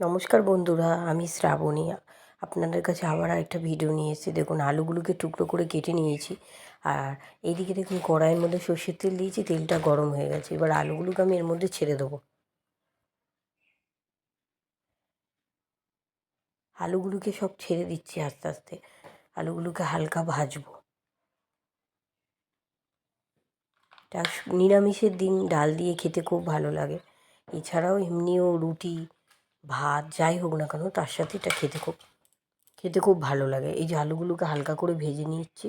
নমস্কার বন্ধুরা, আমি শ্রাবণী। আপনাদের কাছে আবার একটা ভিডিও নিয়ে এসেছি। দেখুন, আলুগুলোকে টুকরো করে কেটে নিয়েছি। আর এইদিকে দেখুন, কড়াইয়ের মধ্যে সর্ষের তেল দিয়েছি, তেলটা গরম হয়ে গেছে। এবার আলুগুলোকে আমি এর মধ্যে ছেড়ে দেবো। আলুগুলোকে সব ছেড়ে দিচ্ছি আস্তে আস্তে। আলুগুলোকে হালকা ভাজবো। নিরামিষের দিন, ডাল দিয়ে খেতে খুব ভালো লাগে। এছাড়াও এমনিও রুটি ভাত যাই হোক না কেন, তার সাথে এটা খেতে খুব খেতে খুব ভালো লাগে। এই যে আলুগুলোকে হালকা করে ভেজে নিচ্ছি।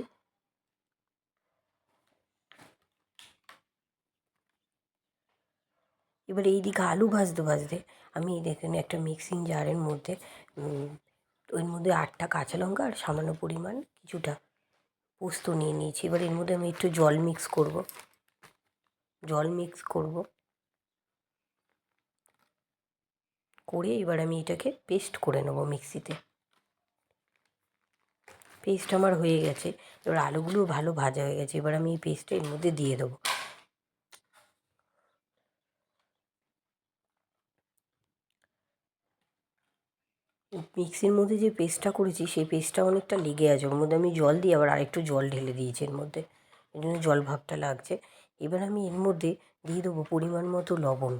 এবার এই দিকে আলু ভাজতে ভাজতে আমি দেখেন একটা মিক্সিং জারের মধ্যে ওর মধ্যে আটটা কাঁচা লঙ্কা আর সামান্য পরিমাণ কিছুটা পোস্ত নিয়ে নিয়েছি। এবার এর মধ্যে আমি একটু জল মিক্স করব। জল মিক্স করব। করে এবার আমি এটাকে পেস্ট করে নেব মিক্সিতে। পেস্ট আমার হয়ে গেছে। এবার আলুগুলোও ভালো ভাজা হয়ে গেছে। এবার আমি এই পেস্টটা এর মধ্যে দিয়ে দেবো। মিক্সির মধ্যে যে পেস্টটা করেছি, সেই পেস্টটা অনেকটা লেগে আছে। ওর মধ্যে আমি জল দিয়ে আবার আরেকটু জল ঢেলে দিয়েছি এর মধ্যে। এই জন্য জল ভাবটা লাগছে। এবার আমি এর মধ্যে দিয়ে দেবো পরিমাণ মতো লবণ।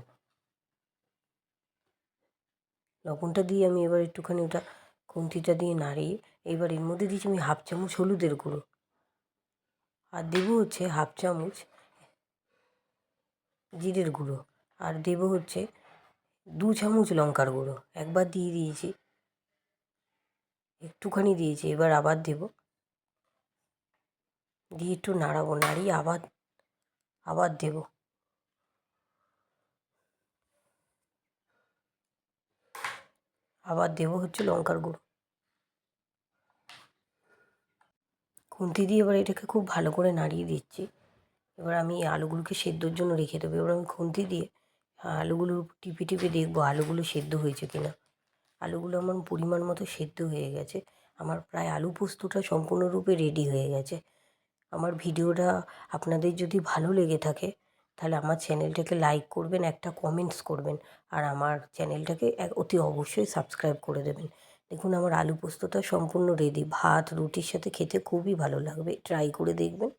লবণটা দিয়ে আমি এবার একটুখানি ওটা খুন্তিটা দিয়ে নাড়িয়ে এবার এর মধ্যে দিয়েছি আমি হাফ চামচ হলুদের গুঁড়ো। আর দেবো হচ্ছে হাফ চামচ জিরের গুঁড়ো। আর দেবো হচ্ছে দু চামচ লঙ্কার গুঁড়ো। একবার দিয়ে দিয়েছি। একটুখানি দিয়েছি, এবার আবার দেব। দিয়ে একটু নাড়াবো, নাড়িয়ে আবার আবার দেবো। আবার দেবো হচ্ছে লঙ্কার গুঁড়ো। খুন্তি দিয়ে এবার এটাকে খুব ভালো করে নাড়িয়ে দিচ্ছি। এবার আমি আলুগুলোকে সেদ্ধর জন্য রেখে দেবো। এবার আমি খুন্তি দিয়ে আলুগুলো টিপে টিপে দেখব আলুগুলো সেদ্ধ হয়েছে কি না আলুগুলো আমার পরিমাণ মতো সেদ্ধ হয়ে গেছে। আমার প্রায় আলু পোস্তটা সম্পূর্ণরূপে রেডি হয়ে গেছে। আমার ভিডিওটা আপনাদের যদি ভালো লেগে থাকে তাহলে আমার চ্যানেলটাকে লাইক করবেন, একটা কমেন্টস করবেন, আর আমার চ্যানেলটাকে অতি অবশ্যই সাবস্ক্রাইব করে দেবেন। দেখুন, আমার আলু পোস্তটা সম্পূর্ণ রেডি ভাত, রুটির সাথে খেতে খুবই ভালো লাগবে। ট্রাই করে দেখবেন।